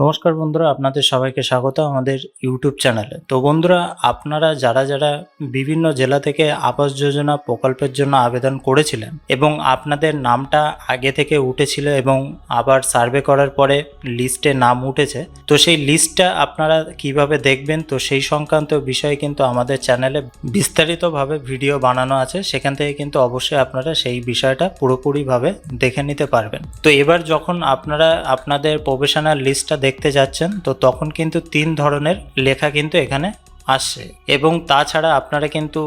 নমস্কার বন্ধুরা আপনাদের সবাইকে স্বাগত আমাদের ইউটিউব চ্যানেলে তো বন্ধুরা আপনারা যারা যারা বিভিন্ন জেলা থেকে আবাস যোজনা প্রকল্পের জন্য আবেদন করেছিলেন এবং আপনাদের নামটা আগে থেকে উঠেছিল এবং আবার সার্ভে করার পরে লিস্টে নাম উঠেছে তো সেই লিস্টটা আপনারা কিভাবে দেখবেন তো সেই সংক্রান্ত বিষয়ে কিন্তু আমাদের চ্যানেলে বিস্তারিতভাবে ভিডিও বানানো আছে সেখান থেকে কিন্তু অবশ্যই আপনারা সেই বিষয়টা পুরোপুরিভাবে দেখে নিতে পারবেন তো এবার যখন আপনারা আপনাদের প্রফেশনাল লিস্টটা দেখতে যাচ্ছেন তো তখন কিন্তু তিন ধরনের লেখা কিন্তু এখানে আসছে এবং তাছাড়া আপনারা কিন্তু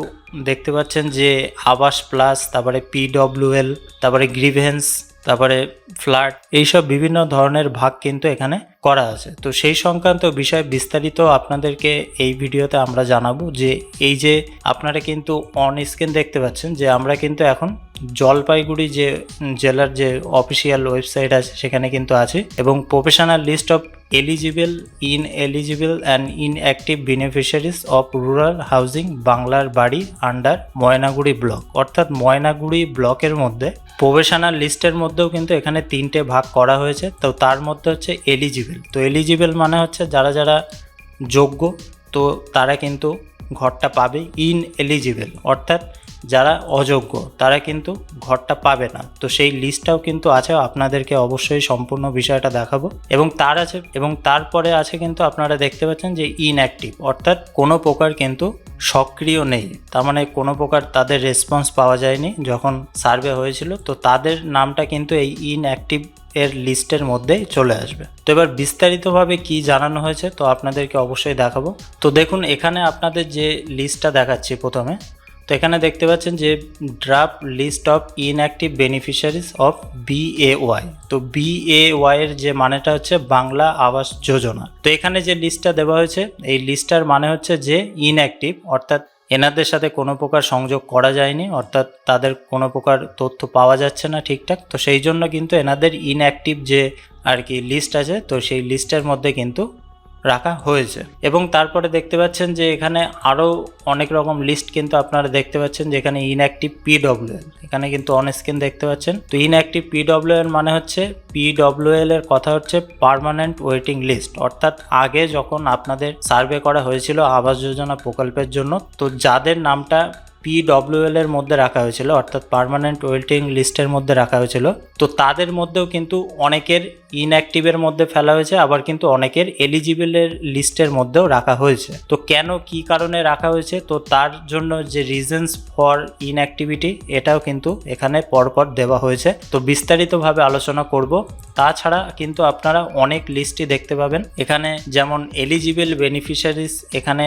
দেখতে পাচ্ছেন যে আবাস প্লাস তারপরে পিডব্লিউএল তারপরে গ্রিভেন্স তারপরে ফ্ল্যাট এইসব বিভিন্ন ধরনের ভাগ কিন্তু এখানে করা আছে তো সেই সংক্রান্ত বিষয় বিস্তারিত আপনাদেরকে এই ভিডিওতে আমরা জানাবো যে এই যে আপনারা কিন্তু অন স্ক্রিন দেখতে পাচ্ছেন যে আমরা কিন্তু এখন জলপাইগুড়ি যে জেলার যে অফিসিয়াল ওয়েবসাইট আছে সেখানে কিন্তু আছে এবং professional list of eligible ineligible and inactive beneficiaries of rural housing বাংলার বাড়ি আন্ডার ময়নাগুড়ি ব্লক অর্থাৎ ময়নাগুড়ি ব্লকের মধ্যে প্রফেশনাল লিস্টের মধ্যেও কিন্তু এখানে তিনটে ভাগ করা হয়েছে তো তার মধ্যে হচ্ছে এলিজিবল তো এলিজিবল মানে হচ্ছে যারা যারা যোগ্য তো তারা কিন্তু ঘরটা পাবে ইন এলিজিবল অর্থাৎ যারা অযোগ্য তারা কিন্তু ঘরটা পাবে না তো সেই লিস্টটাও কিন্তু আছে আপনাদেরকে অবশ্যই সম্পূর্ণ বিষয়টা দেখাবো এবং তার আছে এবং তারপরে আছে কিন্তু আপনারা দেখতে পাচ্ছেন যে ইনঅ্যাক্টিভ অর্থাৎ কোনো প্রকার কিন্তু সক্রিয় নেই তার মানে কোনো প্রকার তাদের রেসপন্স পাওয়া যায়নি যখন সার্ভে হয়েছিল তো তাদের নামটা কিন্তু এই ইনঅ্যাক্টিভ এর লিস্টের মধ্যে চলে আসবে তো এবার বিস্তারিতভাবে কি জানানো হয়েছে তো আপনাদেরকে অবশ্যই দেখাবো তো দেখুন এখানে আপনাদের যে লিস্টটা দেখাচ্ছি প্রথমে তো এখানে দেখতে পাচ্ছেন যে draft list of inactive beneficiaries of BAY তো বিএওয়াই এর যে মানেটা হচ্ছে বাংলা আবাস যোজনা তো এখানে যে লিস্টটা দেওয়া হয়েছে এই লিস্টটার মানে হচ্ছে যে ইনঅ্যাক্টিভ অর্থাৎ এনাদের সাথে কোনো প্রকার সংযোগ করা যায়নি অর্থাৎ তাদের কোনো প্রকার তথ্য পাওয়া যাচ্ছে না ঠিকঠাক তো সেই জন্য কিন্তু এনাদের ইনঅ্যাক্টিভ যে আর কি লিস্ট আছে তো সেই লিস্টের মধ্যে কিন্তু রাখা হয়েছে এবং তারপরে দেখতে পাচ্ছেন যে এখানে আরও অনেক রকম লিস্ট কিন্তু আপনারা দেখতে পাচ্ছেন যেখানে ইনঅ্যাক্টিভ পিডব্লিউএল এখানে কিন্তু অন স্ক্রিন দেখতে পাচ্ছেন তো ইনঅ্যাক্টিভ পিডব্লিউএল মানে হচ্ছে পিডব্লিউএল এর কথা হচ্ছে পারমানেন্ট ওয়েটিং লিস্ট অর্থাৎ আগে যখন আপনাদের সার্ভে করা হয়েছিল আবাস যোজনা প্রকল্পের জন্য তো যাদের নামটা পিডব্লিউএল এর মধ্যে রাখা হয়েছিল অর্থাৎ পারমানেন্ট ওয়েল্টিং লিস্টের মধ্যে রাখা হয়েছিল তো তাদের মধ্যেও কিন্তু অনেকের ইনঅ্যাক্টিভের মধ্যে ফেলা হয়েছে আবার কিন্তু অনেকের এলিজিবলের লিস্টের মধ্যেও রাখা হয়েছে তো কেন কি কারণে রাখা হয়েছে তো তার জন্য যে রিজনস ফর ইনঅ্যাক্টিভিটি এটাও কিন্তু এখানে পরপর দেওয়া হয়েছে তো বিস্তারিতভাবে আলোচনা করব তাছাড়া কিন্তু আপনারা অনেক লিস্টই দেখতে পাবেন এখানে যেমন এলিজিবল বেনিফিশিয়ারিস এখানে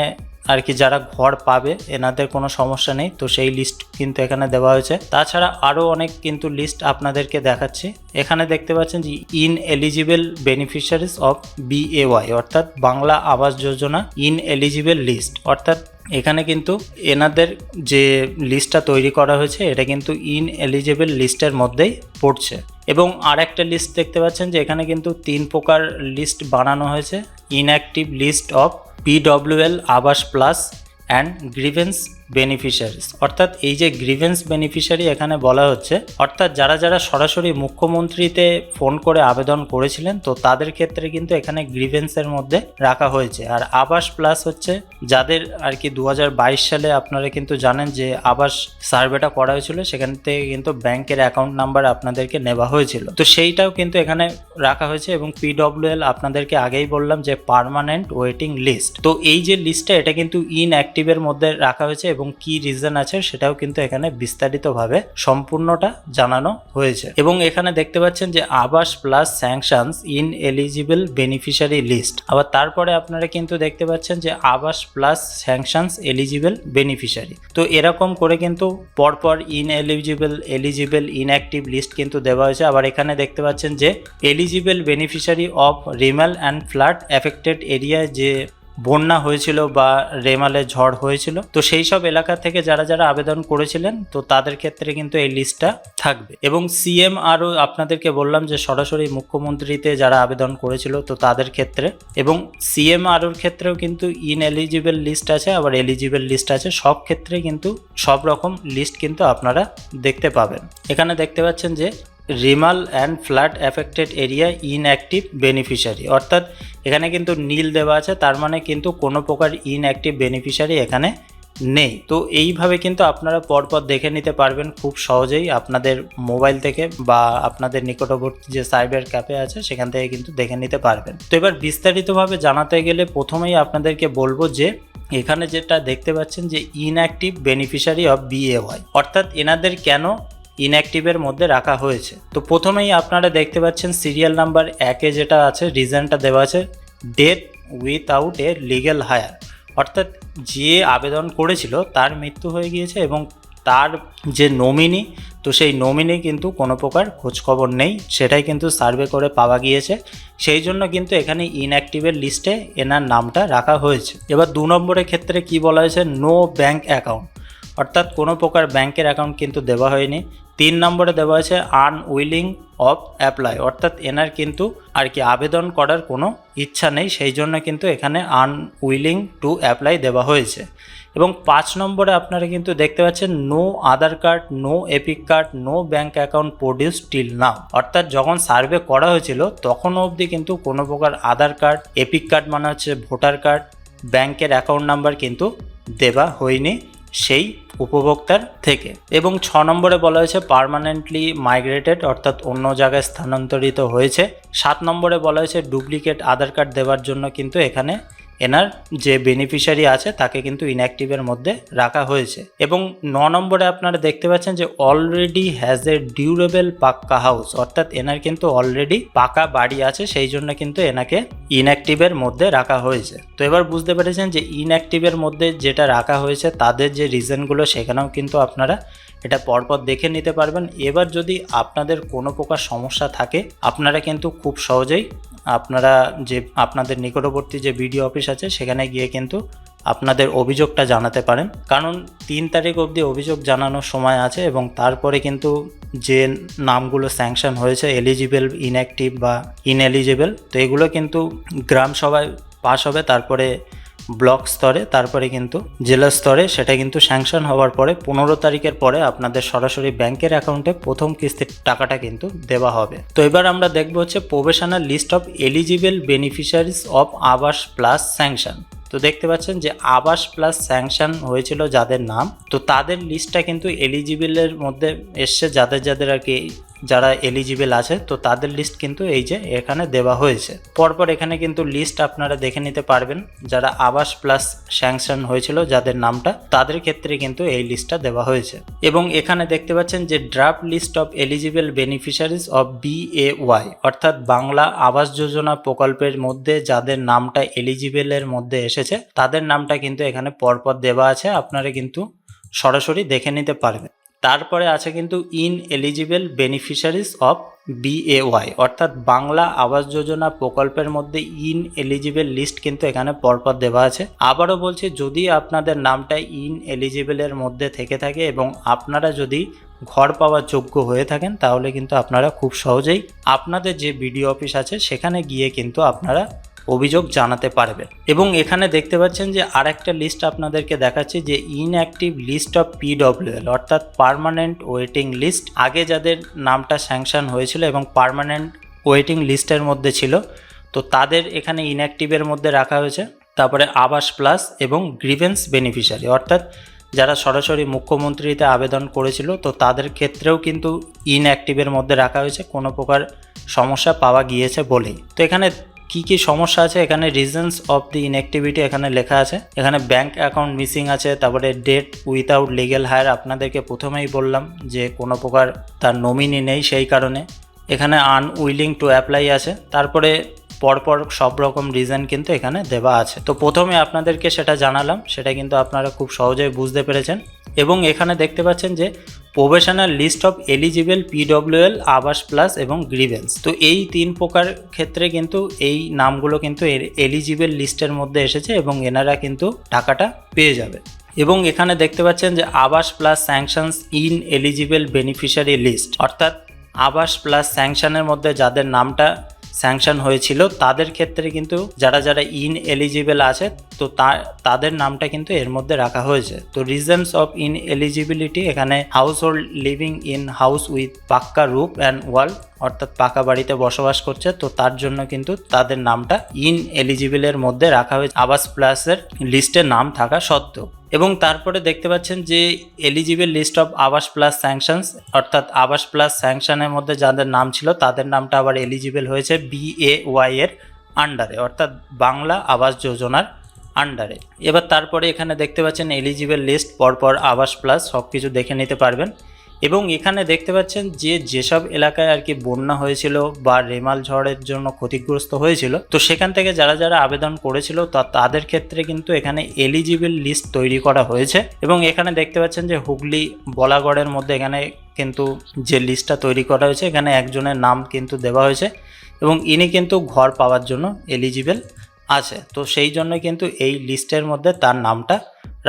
আর কি যারা ঘর পাবে এনাদের কোনো সমস্যা নেই তো সেই লিস্ট কিন্তু এখানে দেওয়া হয়েছে তাছাড়া আরও অনেক কিন্তু লিস্ট আপনাদেরকে দেখাচ্ছি এখানে দেখতে পাচ্ছেন যে in eligible beneficiaries of BAY অর্থাৎ Bangla Awas Yojana in eligible list অর্থাৎ এখানে কিন্তু এনাদের যে লিস্টটা তৈরি করা হয়েছে এটা কিন্তু ইন এলিজিবেল লিস্টের মধ্যেই পড়ছে এবং আর একটা লিস্ট দেখতে পাচ্ছেন যে এখানে কিন্তু তিন প্রকার লিস্ট বানানো হয়েছে inactive list of PWL Aavaas Plus and grievance beneficiaries অর্থাৎ এই যে গ্রিভেন্স বেনিফিশিয়ারি এখানে বলা হচ্ছে অর্থাৎ যারা যারা সরাসরি মুখ্যমন্ত্রীতে ফোন করে আবেদন করেছিলেন তো তাদের ক্ষেত্রে কিন্তু এখানে গ্রিভেন্সের মধ্যে রাখা হয়েছে আর আবাস প্লাস হচ্ছে যাদের আর কি দু সালে আপনারা কিন্তু জানেন যে আবাস সার্ভেটা করা হয়েছিল সেখান থেকে কিন্তু ব্যাংকের অ্যাকাউন্ট নাম্বার আপনাদেরকে নেওয়া হয়েছিল তো সেইটাও কিন্তু এখানে রাখা হয়েছে এবং পিডব্লিউএল আপনাদেরকে আগেই বললাম যে পারমানেন্ট ওয়েটিং লিস্ট তো এই যে লিস্টটা এটা কিন্তু ইন অ্যাক্টিভের মধ্যে রাখা হয়েছে এবং কি রিজন আছে সেটাও কিন্তু এখানে বিস্তারিতভাবে সম্পূর্ণটা জানানো হয়েছে এবং এখানে দেখতে পাচ্ছেন যে Awas plus sanctions ineligible beneficiary list আবার তারপরে আপনারা কিন্তু দেখতে পাচ্ছেন যে Awas plus sanctions eligible beneficiary তো এরকম করে কিন্তু পরপর ineligible eligible inactive list কিন্তু দেওয়া হয়েছে আবার এখানে দেখতে পাচ্ছেন যে eligible beneficiary of Remal and flood affected area যে বন্যা হয়েছিল বা রেমালে ঝড় হয়েছিল তো সেই সব এলাকা থেকে যারা যারা আবেদন করেছিলেন তো তাদের ক্ষেত্রে কিন্তু এই লিস্টটা থাকবে এবং সিএম আরও আপনাদেরকে বললাম যে সরাসরি মুখ্যমন্ত্রীতে যারা আবেদন করেছিল তো তাদের ক্ষেত্রে এবং সিএম আরোর ক্ষেত্রেও কিন্তু ইন এলিজিবল লিস্ট আছে আবার এলিজিবল লিস্ট আছে সব ক্ষেত্রে কিন্তু সব রকম লিস্ট কিন্তু আপনারা দেখতে পাবেন এখানে দেখতে পাচ্ছেন যে Remal and flood affected area inactive beneficiary অর্থাৎ এখানে কিন্তু নীল দেওয়া আছে তার মানে কিন্তু কোনো প্রকার ইনঅ্যাক্টিভ বেনিফিশিয়ারি এখানে নেই তো এইভাবে কিন্তু আপনারা পরপর দেখে নিতে পারবেন খুব সহজেই আপনাদের মোবাইল থেকে বা আপনাদের নিকটবর্তী যে সাইবার ক্যাফে আছে সেখান থেকে কিন্তু দেখে নিতে পারবেন তো এবার বিস্তারিতভাবে জানাতে গেলে প্রথমেই আপনাদেরকে বলবো যে এখানে যেটা দেখতে পাচ্ছেন যে ইনঅ্যাক্টিভ বেনিফিশিয়ারি অফ বিএওয়াই অর্থাৎ এনাদের কেন ইনঅ্যাক্টিভের মধ্যে রাখা হয়েছে তো প্রথমেই আপনারা দেখতে পাচ্ছেন সিরিয়াল নাম্বার একে যেটা আছে রিজনটা দেওয়া আছে death without a legal heir অর্থাৎ যে আবেদন করেছিল তার মৃত্যু হয়ে গিয়েছে এবং তার যে নমিনি তো সেই নমিনি কিন্তু কোনো প্রকার খোঁজখবর নেই সেটাই কিন্তু সার্ভে করে পাওয়া গিয়েছে সেই জন্য কিন্তু এখানে ইনঅ্যাক্টিভের লিস্টে এনার নামটা রাখা হয়েছে এবার দু নম্বরের ক্ষেত্রে কি বলা হয়েছে নো ব্যাঙ্ক অ্যাকাউন্ট অর্থাৎ কোনো প্রকার ব্যাংকের অ্যাকাউন্ট কিন্তু দেওয়া হয়নি তিন নম্বরে দেওয়া আছে আনউইলিং অফ অ্যাপ্লাই অর্থাৎ এনার কিন্তু আর কি আবেদন করার কোনো ইচ্ছা নেই সেই জন্য কিন্তু এখানে আনউইলিং টু অ্যাপ্লাই দেওয়া হয়েছে এবং পাঁচ নম্বরে আপনারা কিন্তু দেখতে পাচ্ছেন no Aadhaar card no EPIC card no bank account produce till now অর্থাৎ যখন সার্ভে করা হয়েছিল তখন অবধি কিন্তু কোনো প্রকার আধার কার্ড এপিক কার্ড মানে হচ্ছে ভোটার কার্ড ব্যাংকের অ্যাকাউন্ট নাম্বার কিন্তু দেওয়া হয়নি সেই উপভোক্তার থেকে এবং ছ নম্বরে বলা হয়েছে পারমানেন্টলি মাইগ্রেটেড অর্থাৎ অন্য জায়গায় স্থানান্তরিত হয়েছে সাত নম্বরে বলা হয়েছে ডুপ্লিকেট আধার কার্ড দেওয়ার জন্য কিন্তু এখানে এনার যে বেনিফিশিয়ারি আছে তাকে কিন্তু ইনঅ্যাক্টিভের মধ্যে রাখা হয়েছে এবং ন নম্বরে আপনারা দেখতে পাচ্ছেন যে already has a durable pucca house অর্থাৎ এনার কিন্তু অলরেডি পাকা বাড়ি আছে সেই জন্য কিন্তু এনাকে ইনঅ্যাক্টিভের মধ্যে রাখা হয়েছে তো এবার বুঝতে পেরেছেন যে ইনঅ্যাক্টিভের মধ্যে যেটা রাখা হয়েছে তাদের যে রিজনগুলো সেখানেও কিন্তু আপনারা এটা পরপর দেখে নিতে পারবেন এবার যদি আপনাদের কোনো প্রকার সমস্যা থাকে আপনারা কিন্তু খুব সহজেই আপনারা যে আপনাদের নিকটবর্তী যে বিডিও অফিস আছে সেখানে গিয়ে কিন্তু আপনাদের অভিযোগটা জানাতে পারেন কারণ তিন তারিখ অবধি অভিযোগ জানানোর সময় আছে এবং তারপরে কিন্তু যে নামগুলো স্যাংশন হয়েছে এলিজিবল ইনঅ্যাক্টিভ বা ইনএলিজিবল তো এগুলো কিন্তু গ্রাম সভায় পাশ হবে তারপরে ব্লক স্তরে তারপরে কিন্তু জেলা স্তরে সেটা কিন্তু স্যাংশন হওয়ার পরে পনেরো তারিখের পরে আপনাদের সরাসরি ব্যাংকের অ্যাকাউন্টে প্রথম কিস্তির টাকাটা কিন্তু দেওয়া হবে তো এবার আমরা দেখব হচ্ছে provisional list of eligible beneficiaries of Awas plus sanction তো দেখতে পাচ্ছেন যে আবাস প্লাস স্যাংশন হয়েছিল যাদের নাম তো তাদের লিস্টটা কিন্তু এলিজিবিলের মধ্যে এসছে যাদের যাদের আর কি যারা এলিজিবল আছে তো তাদের লিস্ট কিন্তু এই যে এখানে দেওয়া হয়েছে পরপর এখানে কিন্তু লিস্ট আপনারা দেখে নিতে পারবেন যারা আবাস প্লাস স্যাংশন হয়েছিল যাদের নামটা তাদের ক্ষেত্রে কিন্তু এই লিস্টটা দেওয়া হয়েছে এবং এখানে দেখতে পাচ্ছেন যে draft list of eligible beneficiaries of BAY অর্থাৎ বাংলা আবাস যোজনা প্রকল্পের মধ্যে যাদের নামটা এলিজিবেলের মধ্যে এসেছে তাদের নামটা কিন্তু এখানে পরপর দেওয়া আছে আপনারা কিন্তু সরাসরি দেখে নিতে পারবেন তারপরে আছে কিন্তু ineligible beneficiaries of BAY অর্থাৎ বাংলা আবাস যোজনা প্রকল্পের মধ্যে ইন এলিজিবল লিস্ট কিন্তু এখানে পরপর দেওয়া আছে আবারও বলছি যদি আপনাদের নামটা ইন এলিজিবলের মধ্যে থেকে থাকে এবং আপনারা যদি ঘর পাওয়ার যোগ্য হয়ে থাকেন তাহলে কিন্তু আপনারা খুব সহজেই আপনাদের যে বিডিও অফিস আছে সেখানে গিয়ে কিন্তু আপনারা অভিযোগ জানাতে পারবে এবং এখানে দেখতে পাচ্ছেন যে আর একটা লিস্ট আপনাদেরকে দেখাচ্ছি যে ইনঅ্যাক্টিভ লিস্ট অফ পিডব্লিউএল অর্থাৎ পারমানেন্ট ওয়েটিং লিস্ট আগে যাদের নামটা স্যাংশন হয়েছিল এবং পারমানেন্ট ওয়েটিং লিস্টের মধ্যে ছিল তো তাদের এখানে ইনঅ্যাক্টিভের মধ্যে রাখা হয়েছে তারপরে আবাস প্লাস এবং গ্রিভেন্স বেনিফিশিয়ারি অর্থাৎ যারা সরাসরি মুখ্যমন্ত্রীতে আবেদন করেছিল তো তাদের ক্ষেত্রেও কিন্তু ইনঅ্যাক্টিভের মধ্যে রাখা হয়েছে কোনো প্রকার সমস্যা পাওয়া গিয়েছে বলেই তো এখানে কি কি সমস্যা আছে এখানে রিজনস অফ দি ইনঅ্যাক্টিভিটি এখানে লেখা আছে এখানে ব্যাংক অ্যাকাউন্ট মিসিং আছে তারপরে ডেট উইথাউট লিগেল হায়ার আপনাদেরকে প্রথমেই বললাম যে কোনো প্রকার তার নমিনি নেই সেই কারণে এখানে আনউইলিং টু অ্যাপ্লাই আছে তারপরে পরপর সব রকম রিজন কিন্তু এখানে দেওয়া আছে তো প্রথমে আপনাদেরকে সেটা জানালাম সেটা কিন্তু আপনারা খুব সহজেই বুঝতে পেরেছেন এবং এখানে দেখতে পাচ্ছেন যে probationer list of eligible PWL Awas plus এবং গ্রিভেন্স তো এই তিন প্রকার ক্ষেত্রে কিন্তু এই নামগুলো কিন্তু এলিজিবল লিস্টের মধ্যে এসেছে এবং এনারা কিন্তু টাকাটা পেয়ে যাবে এবং এখানে দেখতে পাচ্ছেন যে Awas plus sanctions ineligible beneficiary list অর্থাৎ আবাস প্লাস স্যাংশনের মধ্যে যাদের নামটা স্যাংশন হয়েছিল তাদের ক্ষেত্রে কিন্তু যারা যারা ইন এলিজিবল আছে তো তাদের নামটা কিন্তু এর মধ্যে রাখা হয়েছে তো রিজনস অফ ইন এলিজিবিলিটি এখানে household living in house with pucca roof and ওয়াল অর্থাৎ পাকা বাড়িতে বসবাস করছে তো তার জন্য কিন্তু তাদের নামটা ইন এলিজিবিলের মধ্যে রাখা হয়েছে আবাস প্লাসের লিস্টে নাম থাকা সত্ত্বেও এবং তারপরে দেখতে পাচ্ছেন যে eligible list of Awas plus sanctions অর্থাৎ আবাস প্লাস স্যাংশনের মধ্যে যাদের নাম ছিল তাদের নামটা আবার এলিজিবল হয়েছে ওয়াই এর আন্ডারে অর্থাৎ বাংলা আবাস যোজনার আন্ডারে এবার তারপরে এখানে দেখতে পাচ্ছেন এলিজিবল লিস্ট পরপর আবাস প্লাস সব কিছু দেখে নিতে পারবেন এবং এখানে দেখতে পাচ্ছেন যে যেসব এলাকায় আর কি বন্যা হয়েছিল বা রেমাল ঝড়ের জন্য ক্ষতিগ্রস্ত হয়েছিল তো সেখান থেকে যারা যারা আবেদন করেছিল তা তাদের ক্ষেত্রে কিন্তু এখানে এলিজিবল লিস্ট তৈরি করা হয়েছে এবং এখানে দেখতে পাচ্ছেন যে হুগলি বলাগড়ের মধ্যে এখানে কিন্তু যে লিস্টটা তৈরি করা হয়েছে এখানে একজনের নাম কিন্তু দেওয়া হয়েছে এবং ইনি কিন্তু ঘর পাওয়ার জন্য এলিজিবল আছে তো সেই জন্য কিন্তু এই লিস্টের মধ্যে তার নামটা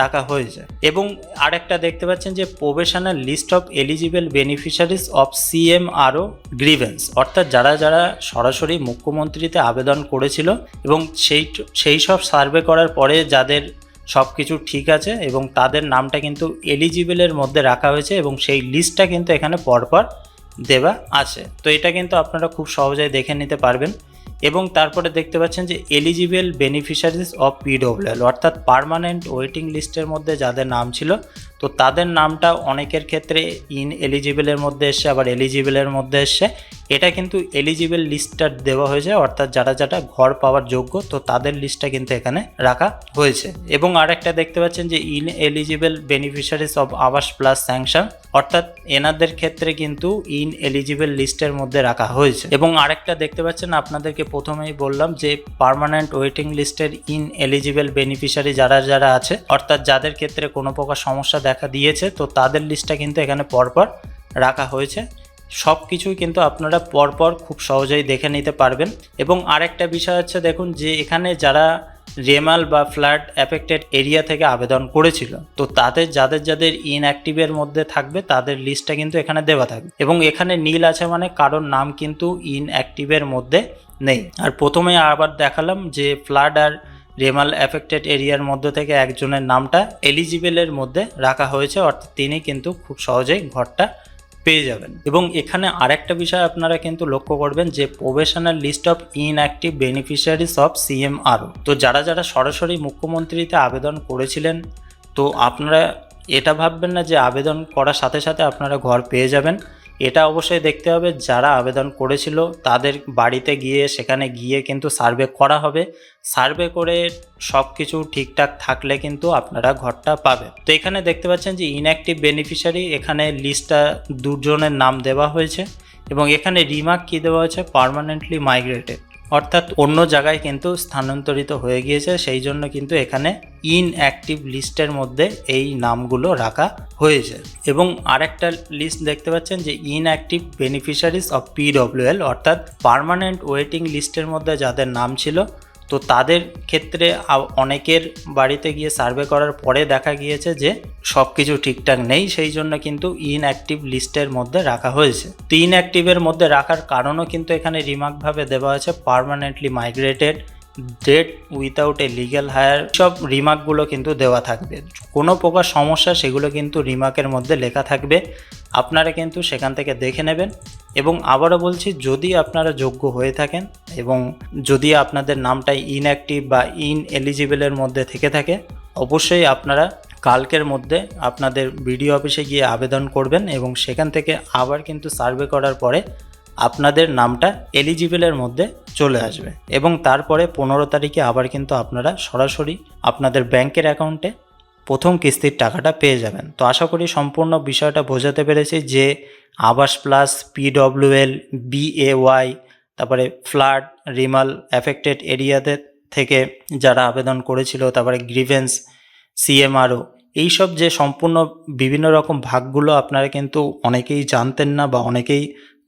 রাখা হয়েছে এবং আরেকটা দেখতে পাচ্ছেন যে provisional list of eligible beneficiaries of CMRO grievance অর্থাৎ যারা যারা সরাসরি মুখ্যমন্ত্রীতে আবেদন করেছিল এবং সেই সেই সব সার্ভে করার পরে যাদের সব কিছু ঠিক আছে এবং তাদের নামটা কিন্তু এলিজিবলের মধ্যে রাখা হয়েছে এবং সেই লিস্টটা কিন্তু এখানে পরপর দেওয়া আছে তো এটা কিন্তু আপনারা খুব সহজেই দেখে নিতে পারবেন এবং তারপরে দেখতে পাচ্ছেন যে এলিজিবল বেনিফিশিয়ারিজ অফ পিডব্লিউএল অর্থাৎ পারমানেন্ট ওয়েটিং লিস্টের মধ্যে যাদের নাম ছিল তো তাদের নামটা অনেকের ক্ষেত্রে ইন এলিজিবলের মধ্যে এসে আবার এলিজিবলের মধ্যে এসে এটা কিন্তু এলিজিবল লিস্টটা দেওয়া হয়েছে অর্থাৎ যারা যারা ঘর পাওয়ার যোগ্য তো তাদের লিস্টটা কিন্তু এখানে রাখা হয়েছে এবং আরেকটা দেখতে পাচ্ছেন যে ineligible beneficiaries of Awas plus sanction অর্থাৎ এনাদের ক্ষেত্রে কিন্তু ইন এলিজিবল লিস্টের মধ্যে রাখা হয়েছে এবং আরেকটা দেখতে পাচ্ছেন আপনাদেরকে প্রথমেই বললাম যে পারমানেন্ট ওয়েটিং লিস্টের ইন এলিজিবল বেনিফিশিয়ারি যারা যারা আছে অর্থাৎ যাদের ক্ষেত্রে কোনো প্রকার সমস্যা দেখা দিয়েছে তো তাদের লিস্টটা কিন্তু এখানে পরপর রাখা হয়েছে সব কিছুই কিন্তু আপনারা পরপর খুব সহজেই দেখে নিতে পারবেন এবং আরেকটা বিষয় হচ্ছে দেখুন যে এখানে যারা রেমাল বা ফ্ল্যাট অ্যাফেক্টেড এরিয়া থেকে আবেদন করেছিল তো তাদের যাদের যাদের ইনঅ্যাক্টিভের মধ্যে থাকবে তাদের লিস্টটা কিন্তু এখানে দেওয়া থাকবে এবং এখানে নীল আছে মানে কারোর নাম কিন্তু ইনঅ্যাক্টিভের মধ্যে নেই আর প্রথমে আবার দেখালাম যে ফ্লাড আর রেমাল অ্যাফেক্টেড এরিয়ার মধ্যে থেকে একজনের নামটা এলিজিবেলের মধ্যে রাখা হয়েছে অর্থাৎ তিনি কিন্তু খুব সহজেই ঘরটা পেয়ে যাবেন এবং এখানে আরেকটা বিষয় আপনারা কিন্তু লক্ষ্য করবেন যে provisional list of inactive beneficiaries of CMRO তো যারা যারা সরাসরি মুখ্যমন্ত্রীতে আবেদন করেছিলেন তো আপনারা এটা ভাববেন না যে আবেদন করার সাথে সাথে আপনারা ঘর পেয়ে যাবেন এটা অবশ্যই দেখতে হবে যারা আবেদন করেছিল তাদের বাড়িতে গিয়ে সেখানে গিয়ে কিন্তু সার্ভে করা হবে সার্ভে করে সব কিছু ঠিকঠাক থাকলে কিন্তু আপনারা ঘরটা পাবেন তো এখানে দেখতে পাচ্ছেন যে ইনঅ্যাক্টিভ বেনিফিশিয়ারি এখানে লিস্টটা দুজনের নাম দেওয়া হয়েছে এবং এখানে রিমার্ক কী দেওয়া হয়েছে পারমানেন্টলি মাইগ্রেটেড অর্থাৎ অন্য জায়গায় কিন্তু স্থানান্তরিত হয়ে গিয়েছে সেই জন্য কিন্তু এখানে ইনঅ্যাক্টিভ লিস্টের মধ্যে এই নামগুলো রাখা হয়েছে এবং আরেকটা লিস্ট দেখতে পাচ্ছেন যে ইনঅ্যাক্টিভ বেনিফিশিয়ারিজ অফ পিডব্লিউএল অর্থাৎ পারমানেন্ট ওয়েটিং লিস্টের মধ্যে যাদের নাম ছিল তো তাদের ক্ষেত্রে অনেকের বাড়িতে গিয়ে সার্ভে করার পরে দেখা গিয়েছে যে সব কিছু ঠিকঠাক নেই সেই জন্য কিন্তু ইনঅ্যাক্টিভ লিস্টের মধ্যে রাখা হয়েছে তো ইনঅ্যাক্টিভের মধ্যে রাখার কারণও কিন্তু এখানে রিমার্কভাবে দেওয়া হয়েছে permanently migrated death without a legal heir সব রিমার্কগুলো কিন্তু দেওয়া থাকবে কোনো প্রকার সমস্যা সেগুলো কিন্তু রিমার্কের মধ্যে লেখা থাকবে আপনারা কিন্তু সেখান থেকে দেখে নেবেন এবং আবারও বলছি যদি আপনারা যোগ্য হয়ে থাকেন এবং যদি আপনাদের নামটা ইনঅ্যাক্টিভ বা ইন এলিজিবলের মধ্যে থেকে থাকে অবশ্যই আপনারা কালকের মধ্যে আপনাদের বিডিও অফিসে গিয়ে আবেদন করবেন এবং সেখান থেকে আবার কিন্তু সার্ভে করার পরে আপনাদের নামটা এলিজিবলের মধ্যে চলে আসবে এবং তারপরে পনেরো তারিখে আবার কিন্তু আপনারা সরাসরি আপনাদের ব্যাংকের অ্যাকাউন্টে প্রথম কিস্তির টাকাটা পেয়ে যাবেন তো আশা করি সম্পূর্ণ বিষয়টা বোঝাতে পেরেছি যে আবাস প্লাস পিডব্লিউএল বিএওয়াই তারপরে ফ্লাড রিমাল অ্যাফেক্টেড এরিয়াতে থেকে যারা আবেদন করেছিল তারপরে গ্রিভেন্স সিএমআরও এইসব যে সম্পূর্ণ বিভিন্ন রকম ভাগগুলো আপনারা কিন্তু অনেকেই জানতেন না বা অনেকেই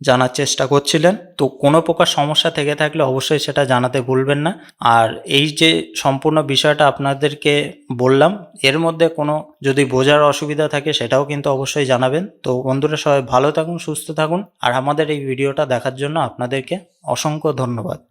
জানার চেষ্টা করছিলেন তো কোনো প্রকার সমস্যা থেকে থাকলে অবশ্যই সেটা জানাতে ভুলবেন না আর এই যে সম্পূর্ণ বিষয়টা আপনাদেরকে বললাম এর মধ্যে কোনো যদি বোঝার অসুবিধা থাকে সেটাও কিন্তু অবশ্যই জানাবেন তো বন্ধুরা সবাই ভালো থাকুন সুস্থ থাকুন আর আমাদের এই ভিডিওটা দেখার জন্য আপনাদেরকে অসংখ্য ধন্যবাদ